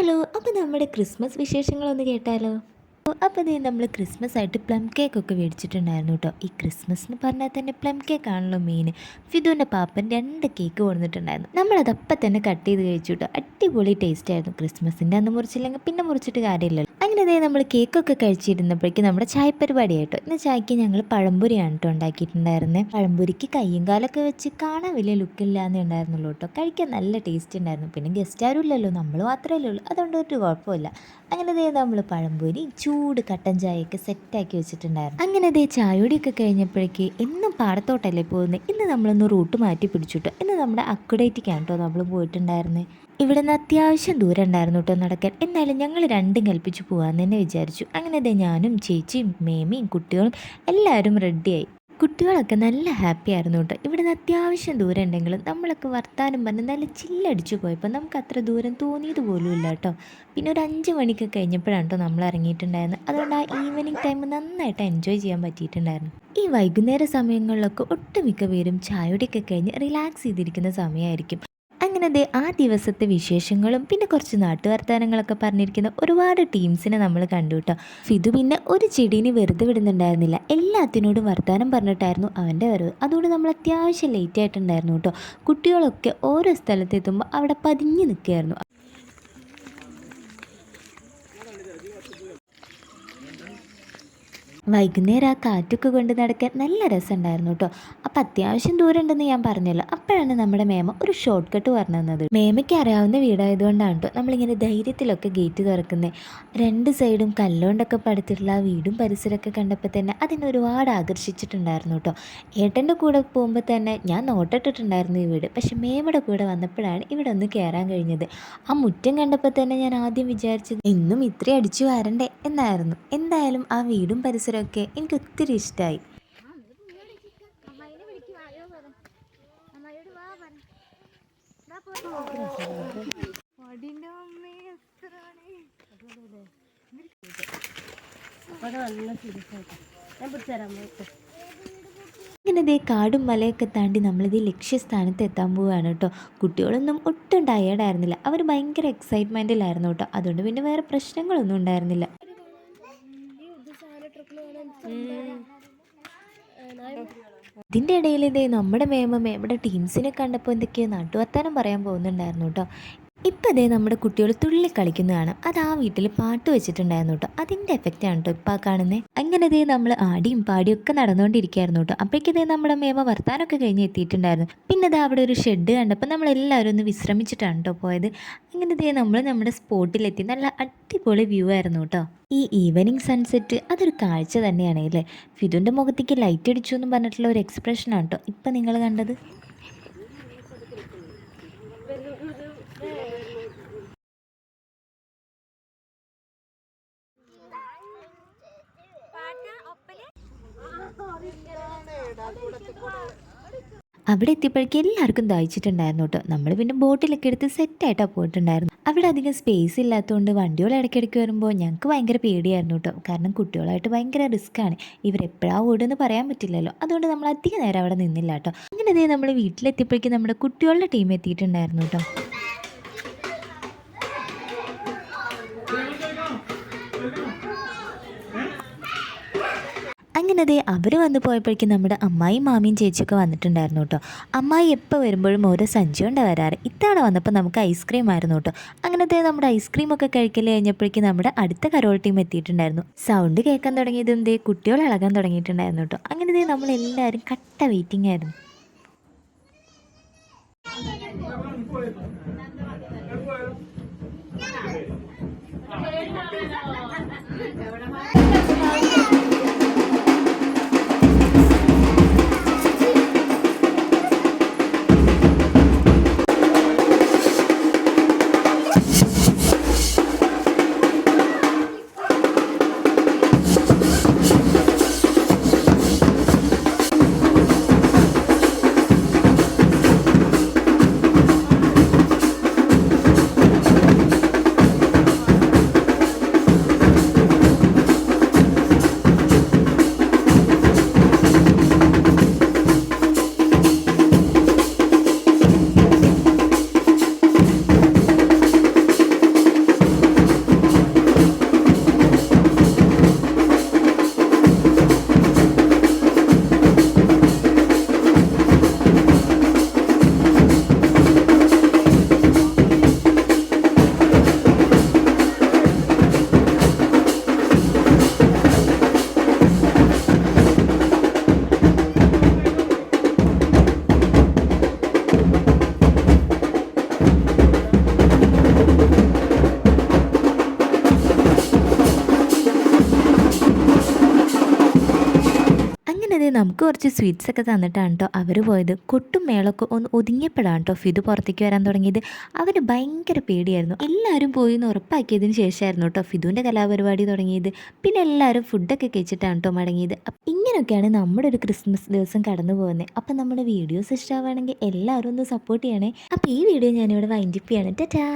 Hello അപ്പോൾ നമ്മുടെ Christmas വിശേഷങ്ങളൊന്ന് കേട്ടാലോ? അപ്പോൾ ഇതേ നമ്മൾ ക്രിസ്മസ് ആയിട്ട് പ്ലം കേക്ക് ഒക്കെ മേടിച്ചിട്ടുണ്ടായിരുന്നു കേട്ടോ ഈ ക്രിസ്മസ് എന്ന് പറഞ്ഞാൽ തന്നെ പ്ലം കേക്ക് ആണല്ലോ മെയിൻ ഫിദുവിന്റെ പാപ്പൻ രണ്ട് കേക്ക് കൊടുത്തിട്ടുണ്ടായിരുന്നു. നമ്മളത് അപ്പം തന്നെ കട്ട് ചെയ്ത് കഴിച്ചു കേട്ടോ അടിപൊളി ടേസ്റ്റ് ആയിരുന്നു ക്രിസ്മസിന്റെ അന്ന് മുറിച്ചില്ലെങ്കിൽ പിന്നെ മുറിച്ചിട്ട് കാര്യമില്ലല്ലോ. അങ്ങനെ ഇതേ നമ്മൾ കേക്കൊക്കെ കഴിച്ചിരുന്നപ്പോഴേക്കും നമ്മുടെ ചായ പരിപാടി ആയിട്ടോ ഇന്ന് ചായക്ക് ഞങ്ങൾ പഴംപൊരിയാണ് കേട്ടോ ഉണ്ടാക്കിയിട്ടുണ്ടായിരുന്നത് പഴംപൊരിക്ക് കയ്യും കാലൊക്കെ വെച്ച് കാണാൻ വലിയ ലുക്കില്ലാന്നേ ഉണ്ടായിരുന്നുള്ളൂ കേട്ടോ കഴിക്കാൻ നല്ല ടേസ്റ്റ് ഉണ്ടായിരുന്നു. പിന്നെ ഗസ്റ്റ് ആരും ഇല്ലല്ലോ. നമ്മൾ മാത്രമല്ലേ ഉള്ളൂ. അതുകൊണ്ട് ഒരു കുഴപ്പമില്ല. അങ്ങനെ ദേ നമ്മൾ പഴംപൊരി ചൂട് കട്ടൻ ചായയൊക്കെ സെറ്റാക്കി വെച്ചിട്ടുണ്ടായിരുന്നു. അങ്ങനെ ദേ ചായയോടെയൊക്കെ കഴിഞ്ഞപ്പോഴേക്ക് എന്നും പാടത്തോട്ടല്ലേ പോകുന്നത് ഇന്ന് നമ്മളൊന്ന് റൂട്ട് മാറ്റി പിടിച്ചിട്ടോ ഇന്ന് നമ്മുടെ അക്കുഡേറ്റിക്കാണ് കേട്ടോ നമ്മൾ പോയിട്ടുണ്ടായിരുന്നത് ഇവിടെ നിന്ന് അത്യാവശ്യം ദൂരം ഉണ്ടായിരുന്നു കേട്ടോ നടക്കാൻ. എന്നാലും ഞങ്ങൾ രണ്ടും കൽപ്പിച്ചു പോകാമെന്ന് തന്നെ വിചാരിച്ചു. അങ്ങനെ തന്നെ ഞാനും ചേച്ചിയും മേമിയും കുട്ടികളും എല്ലാവരും റെഡിയായി കുട്ടികളൊക്കെ നല്ല ഹാപ്പി ആയിരുന്നു കേട്ടോ ഇവിടെ നിന്ന് അത്യാവശ്യം ദൂരം ഉണ്ടെങ്കിലും നമ്മളൊക്കെ വർത്താനം പറഞ്ഞ് നല്ല ചില്ലടിച്ചു പോയപ്പോൾ നമുക്ക് അത്ര ദൂരം തോന്നിയത് പോലും ഇല്ല കേട്ടോ പിന്നെ ഒരു അഞ്ച് മണിക്ക് കഴിഞ്ഞപ്പോഴാണ് കേട്ടോ നമ്മൾ ഇറങ്ങിയിട്ടുണ്ടായിരുന്നത് അതുകൊണ്ട് ആ ഈവനിങ് ടൈം നന്നായിട്ട് എൻജോയ് ചെയ്യാൻ പറ്റിയിട്ടുണ്ടായിരുന്നു. ഈ വൈകുന്നേര സമയങ്ങളിലൊക്കെ ഒട്ടുമിക്ക പേരും ചായയുടെയൊക്കെ കഴിഞ്ഞ് റിലാക്സ് ചെയ്തിരിക്കുന്ന സമയമായിരിക്കും അങ്ങനെ ദേ ആ ദിവസത്തെ വിശേഷങ്ങളും പിന്നെ കുറച്ച് നാട്ടുവർത്താനങ്ങളൊക്കെ പറഞ്ഞിരിക്കുന്ന ഒരുപാട് ടീംസിനെ നമ്മൾ കണ്ടു കേട്ടോ ഫിദു പിന്നെ ഒരു ചെടീനെ വെറുതെ വിടുന്നുണ്ടായിരുന്നില്ല. എല്ലാത്തിനോടും വർത്താനം പറഞ്ഞിട്ടായിരുന്നു അവന്റെ വരവ്. അതുകൊണ്ട് നമ്മൾ അത്യാവശ്യം ലേറ്റ് ആയിട്ടുണ്ടായിരുന്നു കേട്ടോ കുട്ടികളൊക്കെ ഓരോ സ്ഥലത്തെത്തുമ്പോൾ അവിടെ പതിഞ്ഞ് നിൽക്കുകയായിരുന്നു. വൈകുന്നേരം ആ കാറ്റൊക്കെ കൊണ്ട് നടക്കാൻ നല്ല രസമുണ്ടായിരുന്നു കേട്ടോ അപ്പം അത്യാവശ്യം ദൂരം ഉണ്ടെന്ന് ഞാൻ പറഞ്ഞല്ലോ. അപ്പോഴാണ് നമ്മുടെ മേമ ഒരു ഷോർട്ട് കട്ട് പറഞ്ഞു തന്നത്. മേമയ്ക്ക് അറിയാവുന്ന വീടായതുകൊണ്ടാണ് കേട്ടോ നമ്മളിങ്ങനെ ധൈര്യത്തിലൊക്കെ ഗേറ്റ് തുറക്കുന്നത് രണ്ട് സൈഡും കല്ലുകൊണ്ടൊക്കെ പടുത്തിട്ടുള്ള ആ വീടും പരിസരമൊക്കെ കണ്ടപ്പോൾ തന്നെ അതിനെ ഒരുപാട് ആകർഷിച്ചിട്ടുണ്ടായിരുന്നു കേട്ടോ ഏട്ടന്റെ കൂടെ പോകുമ്പോൾ തന്നെ ഞാൻ നോട്ടിട്ടിട്ടുണ്ടായിരുന്നു ഈ വീട്. പക്ഷെ മേമയുടെ കൂടെ വന്നപ്പോഴാണ് ഇവിടെ ഒന്ന് കയറാൻ കഴിഞ്ഞത്. ആ മുറ്റം കണ്ടപ്പോൾ തന്നെ ഞാൻ ആദ്യം വിചാരിച്ചത് ഇന്നും ഇത്രയും അടിച്ചു വരണ്ടേ എന്നായിരുന്നു. എന്തായാലും ആ വീടും പരിസരമൊക്കെ എനിക്ക് ഒത്തിരി ഇഷ്ടമായി ദാ പോ. അടിന്റെ അമ്മേ എത്രയാണ് ഇങ്ങനെ ദേ കാടും മലയൊക്കെ താണ്ടി നമ്മളിത് ലക്ഷ്യസ്ഥാനത്ത് എത്താൻ പോവുകയാണ് കേട്ടോ. കുട്ടികളൊന്നും ഒട്ടും ടയേർഡായിരുന്നില്ല അവർ ഭയങ്കര എക്സൈറ്റ്മെന്റിലായിരുന്നു കേട്ടോ. അതുകൊണ്ട് പിന്നെ വേറെ പ്രശ്നങ്ങളൊന്നും ഉണ്ടായിരുന്നില്ല. ഇതിന്റെ ഇടയിൽ ഇതേ നമ്മുടെ മേമ മേമയുടെ ടീംസിനെ കണ്ടപ്പോൾ എന്തൊക്കെയോ നാട്ടുവർത്താനം പറയാൻ പോകുന്നുണ്ടായിരുന്നു കേട്ടോ. ഇപ്പം ദേ നമ്മുടെ കുട്ടികൾ തുള്ളി കളിക്കുന്നതാണ്. അത് ആ വീട്ടിൽ പാട്ട് വെച്ചിട്ടുണ്ടായിരുന്നു കേട്ടോ. അതിന്റെ എഫക്റ്റാണ് കേട്ടോ ഇപ്പം കാണുന്നത് അങ്ങനെ ദേ നമ്മൾ ആടിയും പാടിയും ഒക്കെ നടന്നുകൊണ്ടിരിക്കുകയായിരുന്നു കേട്ടോ. അപ്പോഴേക്കിതേ നമ്മുടെ മേമ വർത്താനമൊക്കെ കഴിഞ്ഞ് എത്തിയിട്ടുണ്ടായിരുന്നു. പിന്നെ അത് അവിടെ ഒരു ഷെഡ് കണ്ടപ്പോൾ നമ്മളെല്ലാവരും ഒന്ന് വിശ്രമിച്ചിട്ടാണ് കേട്ടോ പോയത്. അങ്ങനെ ദേ നമ്മൾ നമ്മുടെ സ്പോട്ടിലെത്തി. നല്ല അടിപൊളി വ്യൂ ആയിരുന്നു കേട്ടോ. ഈ ഈവനിങ് സൺസെറ്റ് അതൊരു കാഴ്ച തന്നെയാണ് അല്ലേ? ഫിദുന്റെ മുഖത്തേക്ക് ലൈറ്റ് അടിച്ചു എന്ന് പറഞ്ഞിട്ടുള്ള ഒരു എക്സ്പ്രഷനാണ് കേട്ടോ ഇപ്പം നിങ്ങൾ കണ്ടത്. അവിടെ എത്തിയപ്പോഴേക്കും എല്ലാവർക്കും ദാഹിച്ചിട്ടുണ്ടായിരുന്നു കേട്ടോ. നമ്മൾ പിന്നെ ബോട്ടിലൊക്കെ എടുത്ത് സെറ്റായിട്ടാണ് പോയിട്ടുണ്ടായിരുന്നു അവിടെ അധികം സ്പേസ് ഇല്ലാത്തതുകൊണ്ട് വണ്ടികൾ ഇടയ്ക്കിടയ്ക്ക് വരുമ്പോൾ ഞങ്ങൾക്ക് ഭയങ്കര പേടിയായിരുന്നു കേട്ടോ. കാരണം കുട്ടികളായിട്ട് ഭയങ്കര റിസ്ക്കാണ് ഇവരെപ്പോഴാണ് ഓടുമെന്ന് പറയാൻ പറ്റില്ലല്ലോ. അതുകൊണ്ട് നമ്മൾ അധികം നേരം അവിടെ നിന്നില്ല കേട്ടോ. അങ്ങനെ നമ്മൾ വീട്ടിലെത്തിയപ്പോഴേക്കും നമ്മുടെ കുട്ടികളുടെ ടീം എത്തിയിട്ടുണ്ടായിരുന്നു കേട്ടോ. അങ്ങനെ അതേ അവർ വന്നു പോയപ്പോഴേക്കും നമ്മുടെ അമ്മായിയും മാമിയും ചേച്ചിയൊക്കെ വന്നിട്ടുണ്ടായിരുന്നു കേട്ടോ. അമ്മായി എപ്പോൾ വരുമ്പോഴും ഓരോ സഞ്ചിയുണ്ട് വരാറ്. ഇത്തവണ വന്നപ്പോൾ നമുക്ക് ഐസ്ക്രീം ആയിരുന്നു കേട്ടോ. അങ്ങനെ നമ്മുടെ നമ്മുടെ ഐസ്ക്രീമൊക്കെ കഴിക്കൽ കഴിഞ്ഞപ്പോഴേക്കും നമ്മുടെ അടുത്ത കരോൾ ടീം എത്തിയിട്ടുണ്ടായിരുന്നു. സൗണ്ട് കേൾക്കാൻ തുടങ്ങിയത് എന്തേ കുട്ടികൾ ഇളകാൻ തുടങ്ങിയിട്ടുണ്ടായിരുന്നു കേട്ടോ. അങ്ങനെ നമ്മൾ എല്ലാവരും കട്ട വെയിറ്റിംഗ് ആയിരുന്നു. കുറച്ച് സ്വീറ്റ്സ് ഒക്കെ തന്നിട്ടാണ് കേട്ടോ അവർ പോയത്. കൊട്ടും മേളൊക്കെ ഒന്ന് ഒതുങ്ങിയപ്പോഴാണ് കേട്ടോ ഫിദു പുറത്തേക്ക് വരാൻ തുടങ്ങിയത്. അവന് ഭയങ്കര പേടിയായിരുന്നു. എല്ലാവരും പോയി എന്ന് ഉറപ്പാക്കിയതിന് ശേഷമായിരുന്നു കേട്ടോ ഫിദുവിന്റെ കലാപരിപാടി തുടങ്ങിയത്. പിന്നെ എല്ലാവരും ഫുഡൊക്കെ കഴിച്ചിട്ടാണ് കേട്ടോ മടങ്ങിയത്. അപ്പം ഇങ്ങനെയൊക്കെയാണ് നമ്മുടെ ഒരു ക്രിസ്മസ് ദിവസം കടന്നു പോകുന്നത് അപ്പം നമ്മുടെ വീഡിയോസ് ഇഷ്ടമാവുകയാണെങ്കിൽ എല്ലാവരും ഒന്ന് സപ്പോർട്ട് ചെയ്യണേ. അപ്പോൾ ഈ വീഡിയോ ഞാനിവിടെ വൈൻഡിപ്പ് ചെയ്യണം. ടാറ്റാ!